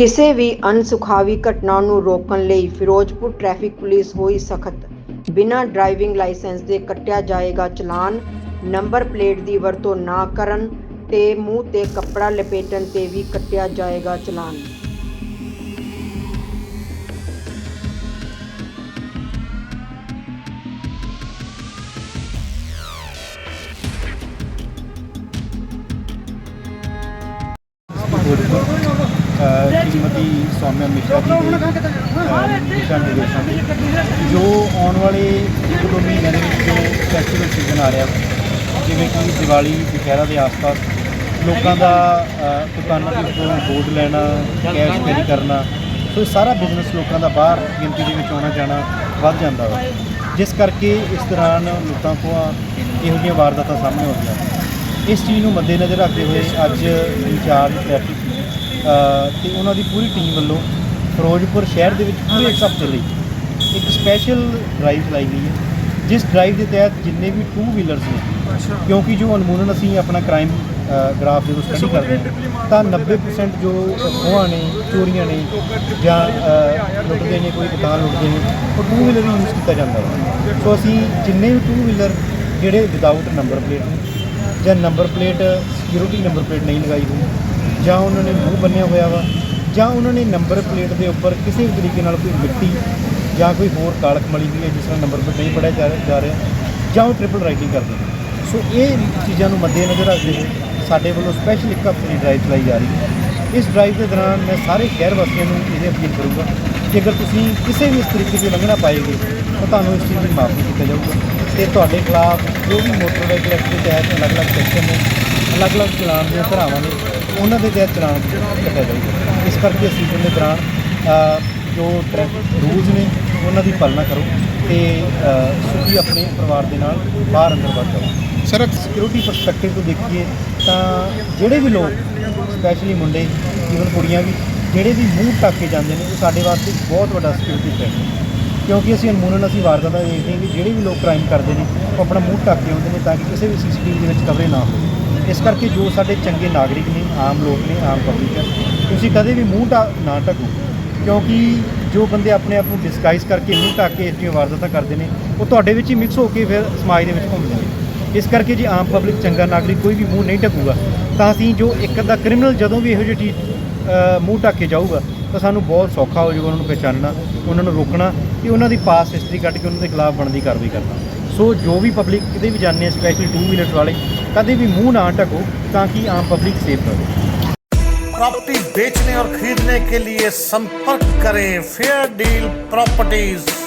ਕਿਸੇ ਵੀ ਅਣਸੁਖਾਵੀ ਘਟਨਾ ਨੂੰ ਰੋਕਣ ਲਈ ਫਿਰੋਜ਼ਪੁਰ ਟ੍ਰੈਫਿਕ ਪੁਲਿਸ ਹੋਈ ਸਖਤ। ਬਿਨਾਂ ਡਰਾਈਵਿੰਗ ਲਾਇਸੈਂਸ ਦੇ ਕੱਟਿਆ ਜਾਏਗਾ ਚਲਾਨ, ਨੰਬਰ ਪਲੇਟ ਦੀ ਵਰਤੋਂ ਨਾ ਕਰਨ ਤੇ ਮੂੰਹ ਤੇ ਕੱਪੜਾ ਲਪੇਟਣ ਤੇ ਵੀ ਕੱਟਿਆ ਜਾਏਗਾ ਚਲਾਨ। ਅਹ ਸ਼੍ਰੀਮਤੀ ਸੌਮਿਆ ਮਿਸ਼ਰਾ ਜੀ ਦੇ ਦਿਸ਼ਾ ਨਿਰਦੇਸ਼ਾਂ ਦੇ ਜੋ ਆਉਣ ਵਾਲੇ ਇੱਕ ਦੋ ਮਹੀਨਿਆਂ ਦੇ ਵਿੱਚ ਜੋ ਫੈਸਟੀਵਲ ਸੀਜ਼ਨ ਆ ਰਿਹਾ, ਜਿਵੇਂ ਕਿ ਦੀਵਾਲੀ ਦੁਸਹਿਰਾ ਦੇ ਆਸ-ਪਾਸ, ਲੋਕਾਂ ਦਾ ਦੁਕਾਨਾਂ ਦੇ ਉੱਪਰੋਂ ਬੋਰਡ ਲੈਣਾ, ਕੈਸ਼ ਕੈਰੀ ਕਰਨਾ, ਸੋ ਇਹ ਸਾਰਾ ਬਿਜ਼ਨਸ ਲੋਕਾਂ ਦਾ ਬਾਹਰ ਗਿਣਤੀ ਦੇ ਵਿੱਚ ਆਉਣਾ ਜਾਣਾ ਵੱਧ ਜਾਂਦਾ ਵਾ। ਜਿਸ ਕਰਕੇ ਇਸ ਦੌਰਾਨ ਲੋਕਾਂ ਕੋਲ ਇਹੋ ਜਿਹੀਆਂ ਵਾਰਦਾਤਾਂ ਸਾਹਮਣੇ ਆਉਂਦੀਆਂ। ਇਸ ਚੀਜ਼ ਨੂੰ ਮੱਦੇਨਜ਼ਰ ਰੱਖਦੇ ਹੋਏ ਅੱਜ ਇੰਚਾਰਜ ਟ੍ਰੈਫਿਕ ਤੇ ਉਹਨਾਂ ਦੀ ਪੂਰੀ ਟੀਮ ਵੱਲੋਂ ਫਿਰੋਜ਼ਪੁਰ ਸ਼ਹਿਰ ਦੇ ਵਿੱਚ ਪੂਰੇ ਇੱਕ ਹਫ਼ਤੇ ਲਈ ਇੱਕ ਸਪੈਸ਼ਲ ਡਰਾਈਵ ਚਲਾਈ ਗਈ ਹੈ ਜਿਸ ਡਰਾਈਵ ਦੇ ਤਹਿਤ ਜਿੰਨੇ ਵੀ ਟੂ ਵੀਲਰਸ ਨੇ ਕਿਉਂਕਿ ਜੋ ਅਨਮੋਲਨ ਅਸੀਂ ਆਪਣਾ ਕ੍ਰਾਈਮ ਗ੍ਰਾਫ ਜਦੋਂ ਸਟੱਡੀ ਕਰਦੇ ਹਾਂ ਤਾਂ 90% ਜੋ ਖੋਹਾਂ ਨੇ ਚੋਰੀਆਂ ਨੇ ਜਾਂ ਲੁੱਟਦੇ ਨੇ ਕੋਈ ਦੁਕਾਨ ਲੁੱਟਦੇ ਨੇ ਉਹ ਟੂ ਵੀਲਰ ਯੂਜ਼ ਕੀਤਾ ਜਾਂਦਾ ਹੈ ਸੋ ਅਸੀਂ ਜਿੰਨੇ ਵੀ ਟੂ ਵੀਲਰ ਜਿਹੜੇ ਵਿਦਆਊਟ ਨੰਬਰ ਪਲੇਟ ਨੇ ਜਾਂ number plate security number plate ਨਹੀਂ ਲਗਾਈ ਹੋਈ ਜਾਂ ਉਹਨਾਂ ਨੇ ਮੂੰਹ ਬੰਨਿਆ ਹੋਇਆ ਵਾ, ਜਾਂ ਉਹਨਾਂ ਨੇ ਨੰਬਰ ਪਲੇਟ ਦੇ ਉੱਪਰ ਕਿਸੇ ਵੀ ਤਰੀਕੇ ਨਾਲ ਕੋਈ ਮਿੱਟੀ ਜਾਂ ਕੋਈ ਹੋਰ ਕਾਲਖ ਮਲੀ ਹੋਈ ਹੈ ਜਿਸ ਨਾਲ ਨੰਬਰ ਪਲੇਟ ਨਹੀਂ ਪੜਿਆ ਜਾ ਜਾ ਰਿਹਾ, ਜਾਂ ਉਹ ਟ੍ਰਿਪਲ ਰਾਈਟਿੰਗ ਕਰਦੇ ਨੇ। ਸੋ ਇਹ ਚੀਜ਼ਾਂ ਨੂੰ ਮੱਦੇਨਜ਼ਰ ਰੱਖਦੇ ਹੋਏ ਸਾਡੇ ਵੱਲੋਂ ਸਪੈਸ਼ਲ ਇੱਕ ਹਫ਼ਤੇ ਦੀ ਡਰਾਈਵ ਚਲਾਈ ਜਾ ਰਹੀ ਹੈ। ਇਸ ਡਰਾਈਵ ਦੇ ਦੌਰਾਨ ਮੈਂ ਸਾਰੇ ਸ਼ਹਿਰ ਵਾਸੀਆਂ ਨੂੰ ਇਹ ਅਪੀਲ ਕਰੂੰਗਾ ਕਿ ਅਗਰ ਤੁਸੀਂ ਕਿਸੇ ਵੀ ਇਸ ਤਰੀਕੇ ਦੀ ਉਲੰਘਣਾ ਪਾਏਗੇ, ਤਾਂ ਤੁਹਾਨੂੰ ਇਸ ਚੀਜ਼ ਦੀ ਮਾਫੀ ਕੀਤਾ ਜਾਊਗਾ। ਤੇ ਤੁਹਾਡੇ ਖਿਲਾਫ ਜੋ ਵੀ ਮੋਟਰ ਵਾਹੀਕਲ ਐਕਟ ਦੇ ਤਹਿਤ ਅਲੱਗ-ਅਲੱਗ ਸੈਕਸ਼ਨ ਨੇ ਅਲੱਗ-ਅਲੱਗ ਚਲਾਨ ਦੀਆਂ ਧਾਰਾਵਾਂ ਨੇ ਉਹਨਾਂ ਦੇ ਤਹਿਤ ਚਲਾਨ ਕੱਟਿਆ ਜਾਊਗਾ। ਇਸ ਕਰਕੇ ਸੀਜ਼ਨ ਦੇ ਦੌਰਾਨ ਅ, ਜੋ ਟ੍ਰੈਫਿਕ ਰੂਲਸ ਨੇ ਉਹਨਾਂ ਦੀ ਪਾਲਣਾ ਕਰੋ ਤੇ ਅ, ਸੁਖੀ ਆਪਣੇ ਪਰਿਵਾਰ ਦੇ ਨਾਲ ਬਾਹਰ ਅੰਦਰ ਵੜ ਜਾਓ। ਸਰ ਸਿਕਿਉਰਿਟੀ ਪਰਸਪੈਕਟਿਵ ਤੋਂ ਦੇਖੀਏ ਤਾਂ ਜਿਹੜੇ ਵੀ ਲੋਕ ਸਪੈਸ਼ਲੀ ਮੁੰਡੇ ਈਵਨ ਕੁੜੀਆਂ ਵੀ ਜਿਹੜੇ ਵੀ ਮੂੰਹ ਢੱਕ ਕੇ ਜਾਂਦੇ ਨੇ ਉਹ ਸਾਡੇ ਵਾਸਤੇ ਇੱਕ ਬਹੁਤ ਵੱਡਾ ਸਿਕਿਉਰਿਟੀ ਥ੍ਰੈਟ ਹੈ। ਕਿਉਂਕਿ ਅਸੀਂ ਅਨਮੂਲਨ ਅਸੀਂ ਵਾਰਦਾਤ ਦਾ ਦੇਖਦੇ ਹਾਂ ਕਿ ਜਿਹੜੇ ਵੀ ਲੋਕ ਕ੍ਰਾਈਮ ਕਰਦੇ ਨੇ, ਉਹ ਆਪਣਾ ਮੂੰਹ ਢੱਕ ਕੇ ਆਉਂਦੇ ਨੇ ਤਾਂ ਕਿ ਕਿਸੇ ਵੀ ਸੀਸੀਟੀਵੀ ਦੇ ਵਿੱਚ ਕਵਰੇ ਨਾ ਹੋਵੇ ਇਸ ਕਰਕੇ ਜੋ ਸਾਡੇ ਚੰਗੇ ਨਾਗਰਿਕ ਨੇ, ਆਮ ਲੋਕ ਨੇ, ਆਮ ਪਬਲਿਕ ਹੈ ਤੁਸੀਂ ਕਦੇ ਵੀ ਮੂੰਹ ਢਾ ਨਾ ਢੱਕੋ। ਕਿਉਂਕਿ ਜੋ ਬੰਦੇ ਆਪਣੇ ਆਪ ਨੂੰ ਡਿਸਗਾਈਜ਼ ਕਰਕੇ ਮੂੰਹ ਢੱਕ ਕੇ ਇਸ ਦੀਆਂ ਵਾਰਦਾਤਾਂ ਕਰਦੇ ਨੇ, ਉਹ ਤੁਹਾਡੇ ਵਿੱਚ ਹੀ ਮਿਕਸ ਹੋ ਕੇ ਫਿਰ ਸਮਾਜ ਦੇ ਵਿੱਚ ਘੁੰਮਦੇ ਨੇ। ਇਸ ਕਰਕੇ ਜੇ ਆਮ ਪਬਲਿਕ ਚੰਗਾ ਨਾਗਰਿਕ ਕੋਈ ਵੀ ਮੂੰਹ ਨਹੀਂ ਢੱਕੂਗਾ, ਤਾਂ ਅਸੀਂ ਜੋ ਇੱਕ ਅੱਧਾ ਕ੍ਰਿਮੀਨਲ ਜਦੋਂ ਵੀ ਇਹੋ ਜਿਹੀ ਚੀਜ਼ ਮੂੰਹ ਢੱਕ ਕੇ ਜਾਊਗਾ ਤਾਂ ਸਾਨੂੰ ਬਹੁਤ ਸੌਖਾ ਹੋ ਜਾਊਗਾ ਉਹਨਾਂ ਨੂੰ ਪਛਾਣਨਾ ਉਹਨਾਂ ਨੂੰ ਰੋਕਣਾ ਤੇ ਉਹਨਾਂ ਦੀ ਪਾਸ ਹਿਸਟਰੀ ਕੱਢ ਕੇ ਉਹਨਾਂ ਦੇ ਖਿਲਾਫ ਬਣਦੀ ਕਾਰਵਾਈ ਕਰਨਾ ਸੋ ਜੋ ਵੀ ਪਬਲਿਕ ਕਿਤੇ ਵੀ ਜਾਂਦੇ ਆ ਸਪੈਸ਼ਲੀ ਟੂ ਵੀਲਰਸ ਵਾਲੇ ਕਦੇ ਵੀ ਮੂੰਹ ਨਾ ਢੱਕੋ ਤਾਂ ਕਿ ਆਮ ਪਬਲਿਕ ਸੇਫ ਰਹੇ प्रॉपर्टी बेचने और खरीदने के लिए संपर्क करें फेयर डील प्रॉपर्टीज